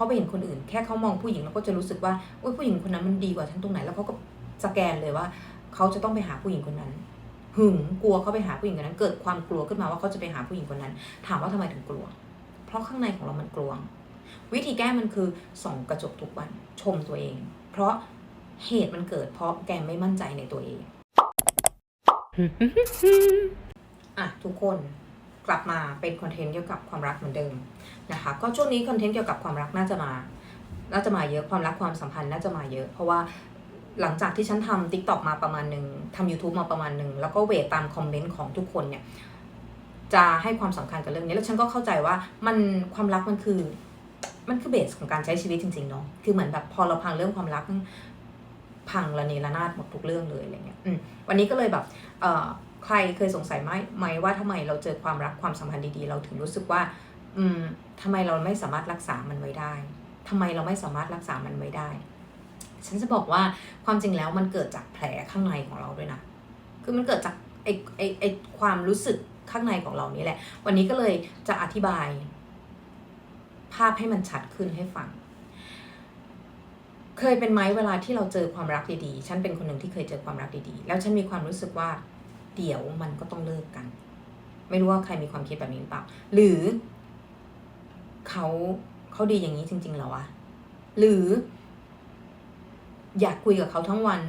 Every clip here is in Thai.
เขาไปเห็นคนอื่น แค่เขามองผู้หญิงแล้วก็จะรู้สึกว่าโอ้ยผู้หญิงคนนั้นมันดีกว่าฉันตรงไหนแล้วเขาก็สแกนเลยว่า เขาจะต้องไปหาผู้หญิงคนนั้นหึงกลัวเขาไปหาผู้หญิงคนนั้น เกิดความกลัวขึ้นมาว่าเขาจะไปหาผู้หญิงคนนั้น ถามว่าทำไมถึงกลัว เพราะข้างในของเรามันกลวงวิธีแก้มันคือส่องกระจกทุกวันชมตัวเอง เพราะเหตุมันเกิด เพราะแกไม่มั่นใจในตัวเองอะทุกคน กลับมาเป็นคอนเทนต์เกี่ยวกับความรักเหมือนเดิมนะคะก็ช่วงนี้คอนเทนต์เกี่ยวกับความรักน่าจะมา น่าจะมาเยอะความรักความสัมพันธ์น่าจะมาเยอะ เพราะว่าหลังจากที่ฉันทำ t ิ k t o k มาประมาณหนึ่งทำ YouTube มาประมาณหนึ่งแล้วก็เวทตามคอมเมนต์ของทุกคนเนี่ยจะให้ความสำคัญกับเรื่องนี้แล้วฉันก็เข้าใจว่ามันความรักมันคือ มันคือเบสของการใช้ชีวิตจริงๆเนาะคือเหมือนแบบพอเราพังเรื่องความรักพังระเนระนาดหมดทุกเรื่องเลยอะไรเงี้ยวันนี้ก็เลยแบบ ใครเคยสงสัยไหมไหมว่าทำไมเราเจอความรักความสัมพันธ์ดีๆ เราถึงรู้สึกว่า อืมทำไมเราไม่สามารถรักษามันไว้ได้ทำไมเราไม่สามารถรักษามันไว้ได้ ฉันจะบอกว่าความจริงแล้วมันเกิดจากแผลข้างในของเราด้วยนะ คือมันเกิดจากไอไอไอความรู้สึกข้างในของเรานี่แหละ วันนี้ก็เลยจะอธิบาย ภาพให้มันชัดขึ้นให้ฟัง เคยเป็นไหมเวลาที่เราเจอความรักดีๆ ฉันเป็นคนหนึ่งที่เคยเจอความรักดีๆ แล้วฉันมีความรู้สึกว่า เดี๋ยวมันก็ต้องเลิกกัน ไม่รู้ว่าใครมีความคิดแบบนี้หรือเปล่า หรือเขาเขาดีอย่างนี้จริงๆเหรอวะหรือ อยากคุยกับเขาทั้งวัน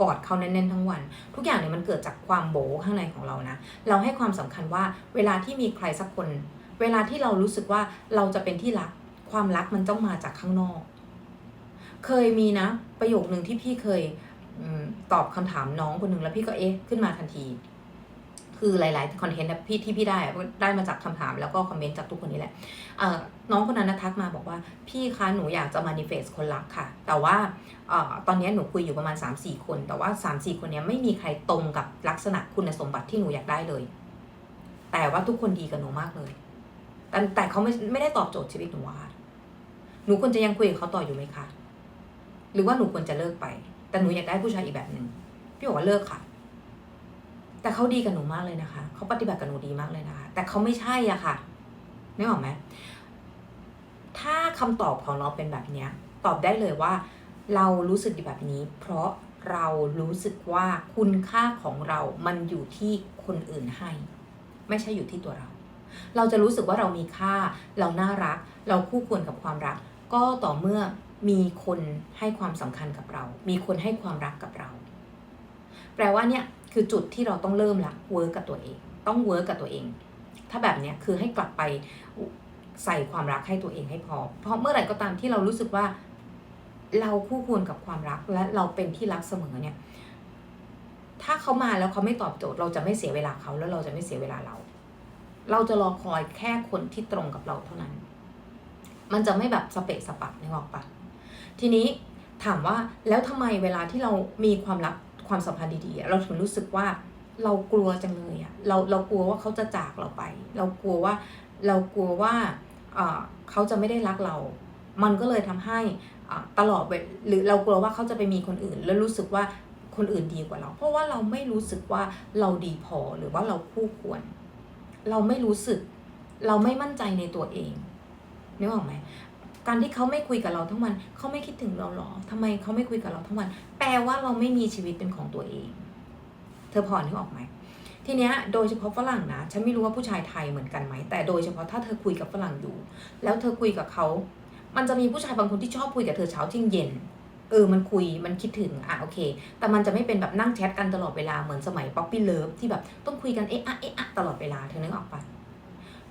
กอดเขาแน่นๆทั้งวัน ทุกอย่างเนี่ยมันเกิดจากความโบข้างในของเรานะ เราให้ความสำคัญว่า เวลาที่มีใครสักคน เวลาที่เรารู้สึกว่าเราจะเป็นที่รัก ความรักมันต้องมาจากข้างนอก เคยมีนะ ประโยคหนึ่งที่พี่เคย ตอบคำถามน้องคนหนึ่งแล้วพี่ก็เอ๊ะขึ้นมาทันที คือหลาย ๆ คอนเทนต์พี่ที่พี่ได้ได้มาจากคำถามแล้วก็คอมเมนต์จากทุกคนนี่แหละน้องคนนั้นทักมาบอกว่า พี่คะหนูอยากจะมานิเฟสคนรักค่ะ แต่ว่าอตอนนี้หนูคุยอยู่ประมาณ 3-4 คน แต่ว่า 3-4 คนนี้ไม่มีใครตรงกับลักษณะคุณสมบัติที่หนูอยากได้เลย แต่ว่าทุกคนดีกับหนูมากเลย แต่แต่เขาไม่ไม่ได้ตอบโจทย์ชีวิตหนูอะหนูควรจะยังคุยกับเขาต่ออยู่ไหมคะ หรือว่าหนูควรจะเลิกไป แต่หนูอยากได้ผู้ชายอีกแบบหนึ่งพี่บอกว่าเลิกค่ะ แต่เขาดีกับหนูมากเลยนะคะเขาปฏิบัติกับหนูดีมากเลยนะคะ แต่เขาไม่ใช่อะค่ะนึกออกไหมถ้าคำตอบของเราเป็นแบบเนี้ย ตอบได้เลยว่า เรารู้สึกแบบนี้ เพราะเรารู้สึกว่าคุณค่าของเรามันอยู่ที่คนอื่นให้ ไม่ใช่อยู่ที่ตัวเรา เราจะรู้สึกว่าเรามีค่า เราน่ารัก เราคู่ควรกับความรัก ก็ต่อเมื่อ มีคนให้ความสำคัญกับเรา มีคนให้ความรักกับเรา แปลว่าเนี่ยคือจุดที่เราต้องเริ่มละเวิร์กกับตัวเอง ต้องเวิร์กกับตัวเอง ถ้าแบบเนี้ยคือให้กลับไปใส่ความรักให้ตัวเองให้พอ เพราะเมื่อไหร่ก็ตามที่เรารู้สึกว่า เราคู่ควรกับความรักและเราเป็นที่รักเสมอเนี่ย ถ้าเขามาแล้วเขาไม่ตอบโจทย์ เราจะไม่เสียเวลาเขาแล้วเราจะไม่เสียเวลาเรา เราจะรอคอยแค่คนที่ตรงกับเราเท่านั้น มันจะไม่แบบสเปะสปะนึกออกปะ ทีนี้ถามว่าแล้วทำไมเวลาที่เรามีความรักความสัมพันธ์ดีๆ เราถึงรู้สึกว่าเรากลัวจังเลยอะเราเรากลัวว่าเขาจะจากเราไป เรากลัวว่าเรากลัวว่าเขาจะไม่ได้รักเรา มันก็เลยทำให้ตลอดหรือเรากลัวว่าเขาจะไปมีคนอื่น แล้วรู้สึกว่าคนอื่นดีกว่าเรา เพราะว่าเราไม่รู้สึกว่าเราดีพอหรือว่าเราคู่ควร เราไม่รู้สึก เราไม่มั่นใจในตัวเองนึกออกไหม การที่เขาไม่คุยกับเราทั้งวันเขาไม่คิดถึงเราหรอทำไมเขาไม่คุยกับเราทั้งวัน แปลว่าเราไม่มีชีวิตเป็นของตัวเอง เธอพอนึกออกไหมทีเนี้ยโดยเฉพาะฝรั่งนะฉันไม่รู้ว่าผู้ชายไทยเหมือนกันไหมแต่โดยเฉพาะถ้าเธอคุยกับฝรั่งอยู่ แล้วเธอคุยกับเขา มันจะมีผู้ชายบางคนที่ชอบคุยกับเธอเช้าเที่ยงเย็นเออ มันคุย มันคิดถึง อะ โอเค แต่มันจะไม่เป็นแบบนั่งแชทกันตลอดเวลา เหมือนสมัยป๊อปปี้เลิฟที่แบบต้องคุยกัน เอ๊ะอะเอ๊ะอะตลอดเวลา เธอนึกออกปะ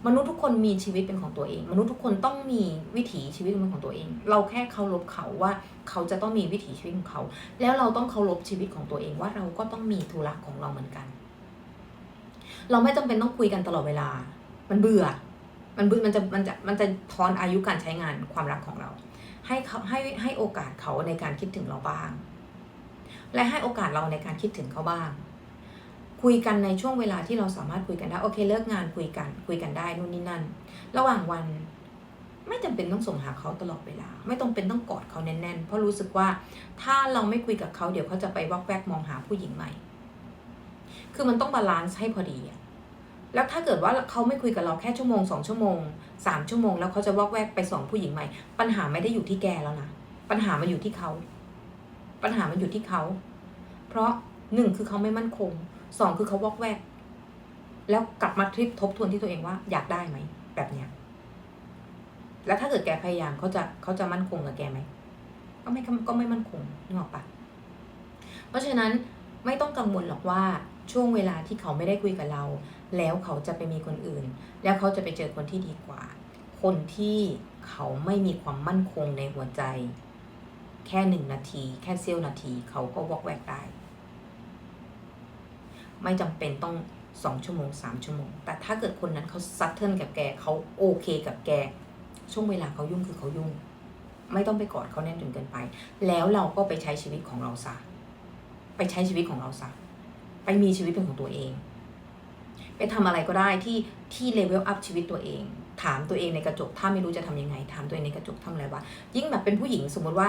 มนุษย์ทุกคนมีชีวิตเป็นของตัวเอง มนุษย์ทุกคนต้องมีวิถีชีวิตเป็นของตัวเอง เราแค่เคารพเขาว่าเขาจะต้องมีวิถีชีวิตของเขา แล้วเราต้องเคารพชีวิตของตัวเองว่าเราก็ต้องมีธุระของเราเหมือนกัน เราไม่จำเป็นต้องคุยกันตลอดเวลา มันเบื่อ มันเบื่อมันจะมันจะมันจะทอนอายุการใช้งานความรักของเรา ให้เขาให้ให้โอกาสเขาในการคิดถึงเราบ้าง และให้โอกาสเราในการคิดถึงเขาบ้าง คุยกันในช่วงเวลาที่เราสามารถคุยกันได้โอเคเลิกงานคุยกัน คุยกันได้นู่นนี่นั่น ระหว่างวันไม่จำเป็นต้องส่งหาเขาตลอดเวลา ไม่ต้องเป็นต้องกอดเขาแน่นๆ เพราะรู้สึกว่าถ้าเราไม่คุยกับเขาเดี๋ยวเขาจะไปวอกแวกมองหาผู้หญิงใหม่ คือมันต้องบาลานซ์ให้พอดีอะแล้วถ้าเกิดว่าเขาไม่คุยกับเราแค่ชั่วโมงสองชั่วโมงสามชั่วโมงแล้วเขาจะวอกแวกไปสองผู้หญิงใหม่ ปัญหาไม่ได้อยู่ที่แกแล้วนะปัญหามันอยู่ที่เขา ปัญหามันอยู่ที่เขา เพราะหนึ่งคือเขาไม่มั่นคง สองคือเขาวอกแวก แล้วกลับมาทริปทบทวนที่ตัวเองว่าอยากได้ไหม แบบเนี้ย แล้วถ้าเกิดแกพยายามเขาจะเขาจะมั่นคงกับแกไหม ก็ไม่ก็ไม่มั่นคงนึกออกปะเพราะฉะนั้นไม่ต้องกังวลหรอกว่าช่วงเวลาที่เขาไม่ได้คุยกับเรา แล้วเขาจะไปมีคนอื่น แล้วเขาจะไปเจอคนที่ดีกว่า คนที่เขาไม่มีความมั่นคงในหัวใจ แค่หนึ่งนาที แค่เสี้ยวนาที เขาก็วอกแวกได้ ไม่จำเป็นต้องสองชั่วโมงสามชั่วโมง แต่ถ้าเกิดคนนั้นเขาซัดเทิลกับแกเขาโอเคกับแก ช่วงเวลาเขายุ่งคือเขายุ่ง ไม่ต้องไปกอดเขาแน่นจนเกินไป แล้วเราก็ไปใช้ชีวิตของเราซะไปใช้ชีวิตของเราซะไปมีชีวิตเป็นของตัวเอง ไปทำอะไรก็ได้ที่ที่เลเวลอัพชีวิตตัวเองถามตัวเองในกระจกถ้าไม่รู้จะทำยังไง ถามตัวเองในกระจกทำอะไรวะยิ่งแบบเป็นผู้หญิงสมมติว่า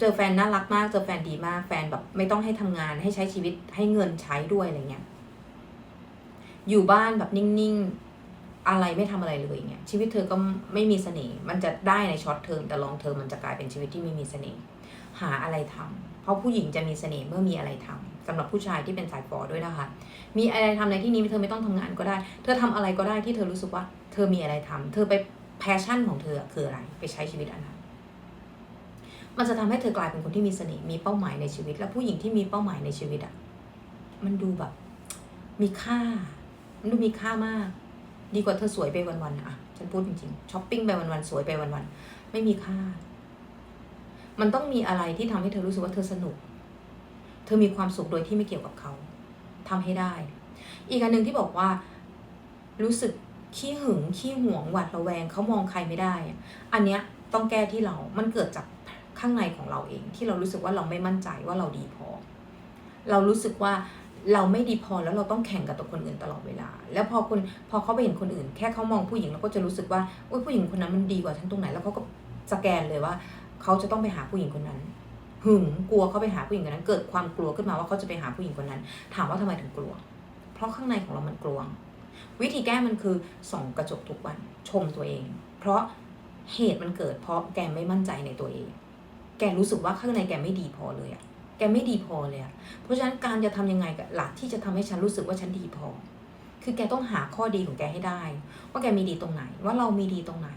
เจอแฟนน่ารักมาก เจอแฟนดีมาก แฟนแบบไม่ต้องให้ทำงานให้ใช้ชีวิตให้เงินใช้ด้วยอะไรเงี้ย อยู่บ้านแบบนิ่งๆ อะไรไม่ทำอะไรเลยเงี้ย ชีวิตเธอก็ไม่มีเสน่ห์ มันจะได้ในช็อตเทอมแต่ลองเทอมมันจะกลายเป็นชีวิตที่ไม่มีเสน่ห์ หาอะไรทำเพราะผู้หญิงจะมีเสน่ห์เมื่อมีอะไรทำสำหรับผู้ชายที่เป็นสายฟอด้วยนะคะ มีอะไรทำในที่นี้เธอไม่ต้องทำงานก็ได้ เธอทำอะไรก็ได้ที่เธอรู้สึกว่า เธอมีอะไรทำเธอไปแพชชั่นของเธอคืออะไร ไปใช้ชีวิตอันนั้น มันจะทำให้เธอกลายเป็นคนที่มีเสน่ห์มีเป้าหมายในชีวิต และผู้หญิงที่มีเป้าหมายในชีวิตอะมันดูแบบ มีค่า มันดูมีค่ามาก ดีกว่าเธอสวยไปวันๆอะฉันพูดจริงๆช้อปปิ้งไปวันๆสวยไปวันๆไม่มีค่า มันต้องมีอะไรที่ทำให้เธอรู้สึกว่าเธอสนุก เธอมีความสุขโดยที่ไม่เกี่ยวกับเขาทำให้ได้ อีกอันหนึ่งที่บอกว่ารู้สึกขี้หึงขี้หวงหวาดระแวงเขามองใครไม่ได้ อันเนี้ยต้องแก้ที่เรา มันเกิดจาก ข้างในของเราเอง ที่เรารู้สึกว่าเราไม่มั่นใจว่าเราดีพอ เรารู้สึกว่าเราไม่ดีพอแล้วเราต้องแข่งกับตัวคนอื่นตลอดเวลา แล้วพอคนพอเขาไปเห็นคนอื่น แค่เขามองผู้หญิงเราก็จะรู้สึกว่าโอ้ยผู้หญิงคนนั้นมันดีกว่าฉันตรงไหนแล้วเขาก็สแกนเลยว่า เขาจะต้องไปหาผู้หญิงคนนั้น หึงกลัวเขาไปหาผู้หญิงคนนั้น เกิดความกลัวขึ้นมาว่าเขาจะไปหาผู้หญิงคนนั้น ถามว่าทำไมถึงกลัว เพราะข้างในของเรามันกลัววิธีแก้มันคือส่องกระจกทุกวันชมตัวเอง เพราะเหตุมันเกิดเพราะแกไม่มั่นใจในตัวเอง แกรู้สึกว่าข้างในแกไม่ดีพอเลยอะแกไม่ดีพอเลยอะเพราะฉะนั้นการจะทำยังไงกับหลักที่จะทำให้ฉันรู้สึกว่าฉันดีพอ คือแกต้องหาข้อดีของแกให้ได้ ว่าแกมีดีตรงไหน ว่าเรามีดีตรงไหน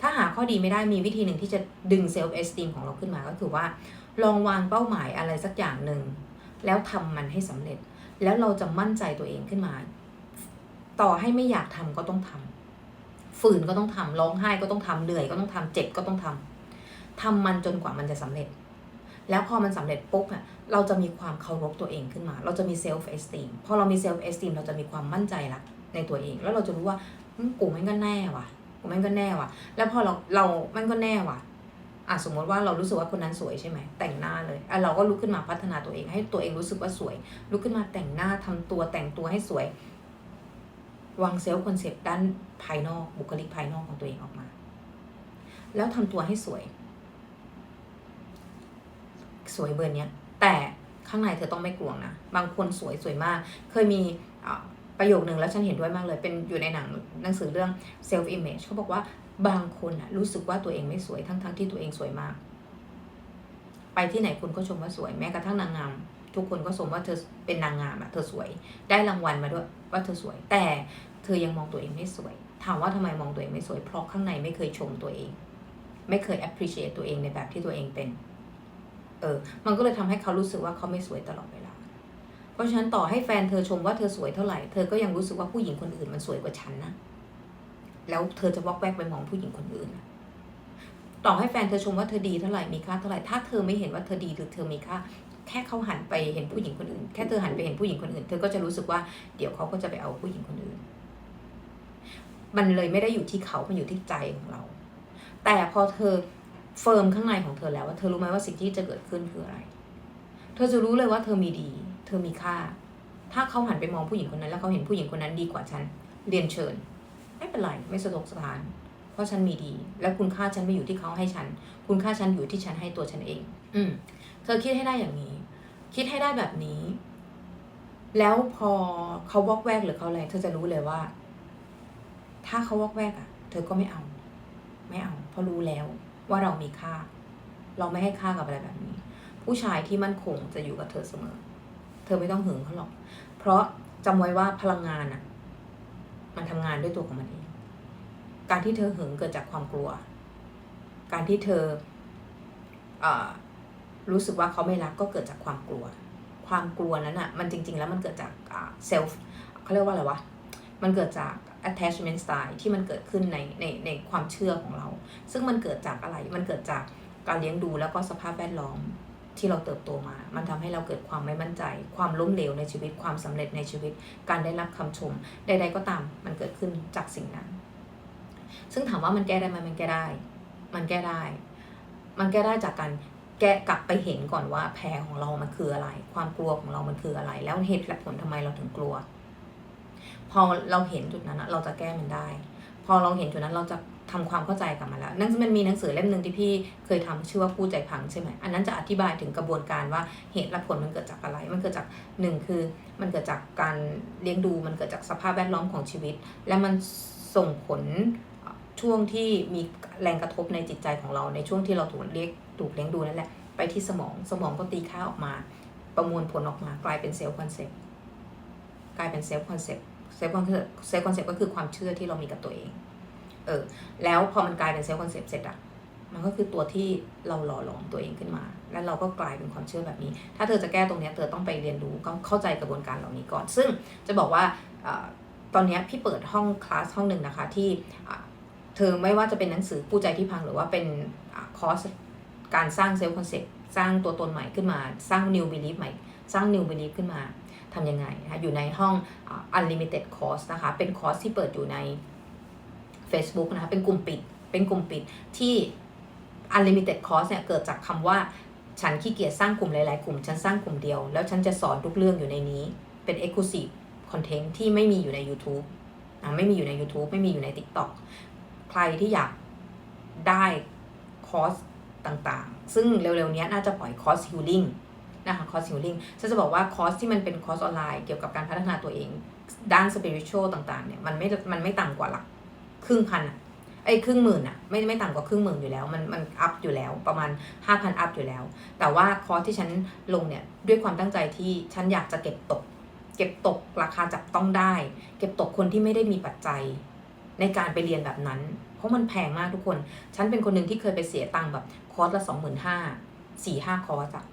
ถ้าหาข้อดีไม่ได้มีวิธีหนึ่งที่จะดึงเซลฟ์เอสติมของเราขึ้นมาก็คือว่า ลองวางเป้าหมายอะไรสักอย่างหนึ่งแล้วทำมันให้สำเร็จ แล้วเราจะมั่นใจตัวเองขึ้นมา ต่อให้ไม่อยากทำก็ต้องทำฝืนก็ต้องทำร้องไห้ก็ต้องทำเหนื่อยก็ต้องทำเจ็บก็ต้องทำ ทำมันจนกว่ามันจะสำเร็จ แล้วพอมันสำเร็จปุ๊บอะเราจะมีความเคารพตัวเองขึ้นมา เราจะมีเซลฟ์เอสติมพอเรามีเซลฟ์เอสติมเราจะมีความมั่นใจละในตัวเอง แล้วเราจะรู้ว่ากูแม่งก็แน่ว่ะกูแม่งก็แน่ว่ะ แล้วพอเราเราแม่งก็แน่ว่ะอะสมมติว่าเรารู้สึกว่าคนนั้นสวยใช่ไหมแต่งหน้าเลยอะเราก็ลุกขึ้นมาพัฒนาตัวเองให้ตัวเองรู้สึกว่าสวยลุกขึ้นมาแต่งหน้าทำตัวแต่งตัวให้สวยวางเซลล์คอนเซปต์ด้านภายนอกบุคลิกภายนอกของตัวเองออกมา แล้วทำตัวให้สวย สวยเบอร์เนี้ยแต่ข้างในเธอต้องไม่กลวงนะ บางคนสวยสวยมาก เคยมีประโยคหนึ่งแล้วฉันเห็นด้วยมากเลย เป็นอยู่ในหนังหนังสือเรื่อง self image เขาบอกว่าบางคนอะรู้สึกว่าตัวเองไม่สวยทั้งๆทที่ตัวเองสวยมาก ไปที่ไหนคุณก็ชมว่าสวยแม้กระทั่งนางงามทุกคนก็ชมว่าเธอเป็นนางงามอะเธอสวย ได้รางวัลมาด้วยว่าเธอสวย แต่เธอยังมองตัวเองไม่สวย ถามว่าทำไมมองตัวเองไม่สวย เพราะข้างในไม่เคยชมตัวเอง ไม่เคย appreciate ตัวเองในแบบที่ตัวเองเป็น เออ มันก็เลยทำให้เขารู้สึกว่าเขาไม่สวยตลอดเวลา เพราะฉะนั้นต่อให้แฟนเธอชมว่าเธอสวยเท่าไหร่ เธอก็ยังรู้สึกว่าผู้หญิงคนอื่นมันสวยกว่าฉันนะ แล้วเธอจะวอกแวกไปมองผู้หญิงคนอื่น ต่อให้แฟนเธอชมว่าเธอดีเท่าไหร่ มีค่าเท่าไหร่ ถ้าเธอไม่เห็นว่าเธอดีหรือเธอมีค่า แค่เขาหันไปเห็นผู้หญิงคนอื่น แค่เธอหันไปเห็นผู้หญิงคนอื่น เธอก็จะรู้สึกว่าเดี๋ยวเขาก็จะไปเอาผู้หญิงคนอื่น มันเลยไม่ได้อยู่ที่เขา มันอยู่ที่ใจของเรา แต่พอเธอ เฟิร์มข้างในของเธอแล้วว่าเธอรู้ไหมว่าสิ่งที่จะเกิดขึ้นคืออะไร เธอจะรู้เลยว่าเธอมีดี เธอมีค่า ถ้าเขาหันไปมองผู้หญิงคนนั้น แล้วเขาเห็นผู้หญิงคนนั้นดีกว่าฉัน เรียนเชิญ ไม่เป็นไร ไม่สะทกสถาน เพราะฉันมีดี แล้วคุณค่าฉันไม่อยู่ที่เขาให้ฉัน คุณค่าฉันอยู่ที่ฉันให้ตัวฉันเอง อืม เธอคิดให้ได้อย่างนี้ คิดให้ได้แบบนี้ แล้วพอเขาวอกแวกหรือเขาอะไร เธอจะรู้เลยว่า ถ้าเขาวอกแวกอะ เธอก็ไม่เอา ไม่เอา เพราะรู้แล้ว ว่าเรามีค่า เราไม่ให้ค่ากับอะไรแบบนี้ ผู้ชายที่มั่นคงจะอยู่กับเธอเสมอ เธอไม่ต้องหึงเขาหรอก เพราะจำไว้ว่าพลังงานอะมันทำงานด้วยตัวของมันเอง การที่เธอหึงเกิดจากความกลัว การที่เธอเอรู้สึกว่าเขาไม่รักก็เกิดจากความกลัว ความกลัวนั้นอะมันจริง ๆ แล้วมันเกิดจากเซลฟ์เขาเรียกว่าอะไรวะ มันเกิดจาก attachment style ที่มันเกิดขึ้นในในในความเชื่อของเรา ซึ่งมันเกิดจากอะไร มันเกิดจากการเลี้ยงดูแล้วก็สภาพแวดล้อมที่เราเติบโตมา มันทำให้เราเกิดความไม่มั่นใจ ความล้มเหลวในชีวิต ความสำเร็จในชีวิต การได้รับคำชม ใด ๆ ก็ตาม มันเกิดขึ้นจากสิ่งนั้น ซึ่งถามว่ามันแก้ได้ไหมมันแก้ได้ มันแก้ได้ มันแก้ได้จากการแก้กลับไปเห็นก่อนว่าแพ้ของเรามันคืออะไร ความกลัวของเรามันคืออะไร แล้วเหตุและผลทำไมเราถึงกลัว อเราเห็นจุดนั้นเราจะแก้มันได้ พอเราเห็นจุดนั้นเราจะทำความเข้าใจกับมันแล้วนั่นมันมีหนังสือเล่มหนึ่งที่พี่เคยทำชื่อว่าผู้ใจพังใช่ไหมอันนั้นจะอธิบายถึงกระบวนการว่าเหตุและผลมันเกิดจากอะไร มันเกิดจากหนึ่งคือมันเกิดจากการเลี้ยงดู มันเกิดจากสภาพแวดล้อมของชีวิต และมันส่งผลช่วงที่มีแรงกระทบในจิตใจของเราในช่วงที่เราถูกเลี้ยงถูกเลี้ยงดูนั่นแหละไปที่สมองสมองก็ตีค่าออกมา ประมวลผลออกมากลายเป็นเซลล์คอนเซ็ปต์กลายเป็นเซลล์คอนเซ็ปต์ เซลล์คอนเซ็ปต์เซลล์คอนเซ็ปต์ก็คือความเชื่อที่เรามีกับตัวเอง เออ แล้วพอมันกลายเป็นเซลล์คอนเซ็ปต์เสร็จอะมันก็คือตัวที่เราหล่อหลอมตัวเองขึ้นมา แล้วเราก็กลายเป็นความเชื่อแบบนี้ ถ้าเธอจะแก้ตรงนี้เธอต้องไปเรียนรู้ก็เข้าใจกระบวนการเหล่านี้ก่อน ซึ่งจะบอกว่าอตอนนี้พี่เปิดห้องคลาสห้องหนึ่งนะคะที่เธอไม่ว่าจะเป็นหนังสือผู้ใจที่พังหรือว่าเป็นคอร์สการสร้างเซลล์คอนเซ็ปต์สร้างตัวตนใหม่ขึ้นมา สร้าง new belief ใหม่ สร้าง new belief ขึ้นมา ทำยังไงนะคะอยู่ในห้อง unlimited course นะคะเป็นคอร์สที่เปิดอยู่ใน Facebook นะคะเป็นกลุ่มปิดเป็นกลุ่มปิดที่ unlimited course เนี่ยเกิดจากคำว่าฉันขี้เกียจสร้างกลุ่มหลาย ๆ กลุ่ม ฉันสร้างกลุ่มเดียว แล้วฉันจะสอนทุกเรื่องอยู่ในนี้ เป็น exclusive content ที่ไม่มีอยู่ใน YouTube ไม่มีอยู่ใน YouTube ไม่มีอยู่ใน TikTok ใครที่อยากได้คอร์สต่าง ๆ ซึ่งเร็ว ๆ นี้น่าจะปล่อยคอร์ส healing นะคะคอร์ส healing ฉันจะบอกว่าคอร์สที่มันเป็นคอร์สออนไลน์เกี่ยวกับการพัฒนาตัวเอง ด้าน spiritual ต่างๆเนี่ยมันไม่มันไม่ต่ำกว่าหลักครึ่งพันอะไอ้ครึ่งหมื่นอะไม่ไม่ต่ำกว่าครึ่งหมื่นอยู่แล้ว มันมันอัพอยู่แล้วประมาณห้าพันอัพอยู่แล้ว แต่ว่าคอร์สที่ฉันลงเนี่ยด้วยความตั้งใจที่ฉันอยากจะเก็บตก เก็บตกราคาจับต้องได้ เก็บตกคนที่ไม่ได้มีปัจจัยในการไปเรียนแบบนั้น เพราะมันแพงมากทุกคน ฉันเป็นคนหนึ่งที่เคยไปเสียตังค์แบบคอร์สละสองหมื่นห้าสี่ห้าคอร์สอะ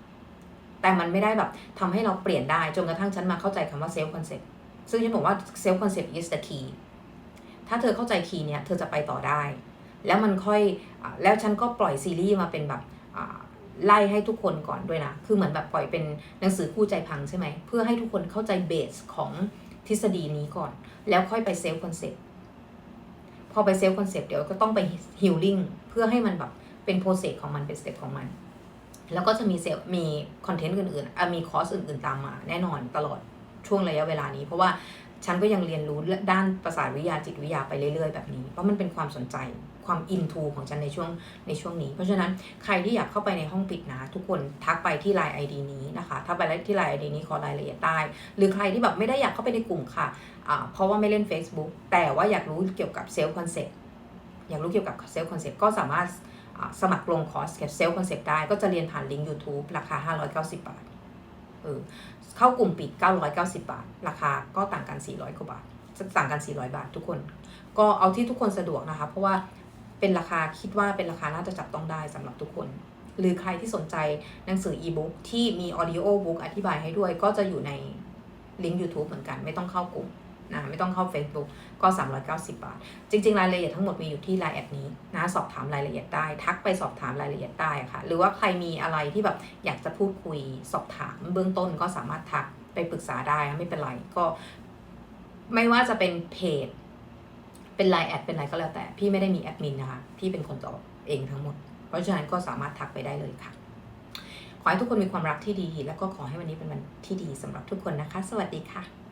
แต่มันไม่ได้แบบทำให้เราเปลี่ยนได้จนกระทั่งฉันมาเข้าใจคำว่าเซลฟ์คอนเซ็ปต์ซึ่งฉันบอกว่าเซลฟ์คอนเซ็ปต์ is the key ถ้าเธอเข้าใจคีย์เนี้ยเธอจะไปต่อได้ แล้วมันค่อยอแล้วฉันก็ปล่อยซีรีส์มาเป็นแบบไล่ให้ทุกคนก่อนด้วยนะ คือเหมือนแบบปล่อยเป็นหนังสือคู่ใจพังใช่ไหม เพื่อให้ทุกคนเข้าใจเบสของทฤษฎีนี้ก่อน แล้วค่อยไปเซลฟ์คอนเซ็ปต์ พอไปเซลฟ์คอนเซ็ปต์เดี๋ยวก็ต้องไปฮิลลิ่งเพื่อให้มันแบบเป็นโปรเซสของมันเป็นสเต็ปของมัน แล้วก็จะมีเซลมีคอนเทนต์อื่นๆมีคอร์สอื่นๆตามมา แน่นอนตลอดช่วงระยะเวลานี้ เพราะว่าฉันก็ยังเรียนรู้ด้านประสาทวิทยาจิตวิทยาไปเรื่อยๆแบบนี้ เพราะมันเป็นความสนใจความอินทูของฉันในช่วงในช่วงนี้ เพราะฉะนั้นใครที่อยากเข้าไปในห้องปิดนะ ทุกคนทักไปที่ Line ID นี้นะคะถ้าไปที่ Line ID นี้ขอรายละเอียดได้ หรือใครที่แบบไม่ได้อยากเข้าไปในกลุ่มค่ะะเพราะว่าไม่เล่น Facebook แต่ว่าอยากรู้เกี่ยวกับเซลล์คอนเซ็ปต์อยากรู้เกี่ยวกับเซลล์คอนเซ็ปต์ก็สามารถ สมัครลงคอร์สเกี่ยวกับเซลล์คอนเซ็ปต์ได้ก็จะเรียนผ่านลิงก์ YouTube ราคา 590 บาทเออเข้ากลุ่มปิด 990 บาท ราคาก็ต่างกัน 400 กว่าบาทต่างกัน 400 บาททุกคน ก็เอาที่ทุกคนสะดวกนะคะ เพราะว่าเป็นราคาคิดว่าเป็นราคาน่าจะจับต้องได้สำหรับทุกคน หรือใครที่สนใจหนังสืออีบุ๊กที่มีออดิโอบุ๊กอธิบายให้ด้วย ก็จะอยู่ในลิงก์ YouTube เหมือนกัน ไม่ต้องเข้ากลุ่ม นะไม่ต้องเข้า Facebook ก็ 390 บาท จริง ๆ รายละเอียดทั้งหมดมีอยู่ที่ไลน์แอดนี้นะสอบถามรายละเอียดได้ ทักไปสอบถามรายละเอียดได้ค่ะ หรือว่าใครมีอะไรที่แบบอยากจะพูดคุยสอบถามเบื้องต้นก็สามารถทักไปปรึกษาได้ไม่เป็นไรก็ไม่ว่าจะเป็นเพจ เป็นไลน์แอดเป็นอะไรก็แล้วแต่ พี่ไม่ได้มีแอดมินนะคะพี่เป็นคนตอบเองทั้งหมด เพราะฉะนั้นก็สามารถทักไปได้เลยค่ะ ขอให้ทุกคนมีความรักที่ดี แล้วก็ขอให้วันนี้เป็นวันที่ดีสำหรับทุกคนนะคะ สวัสดีค่ะ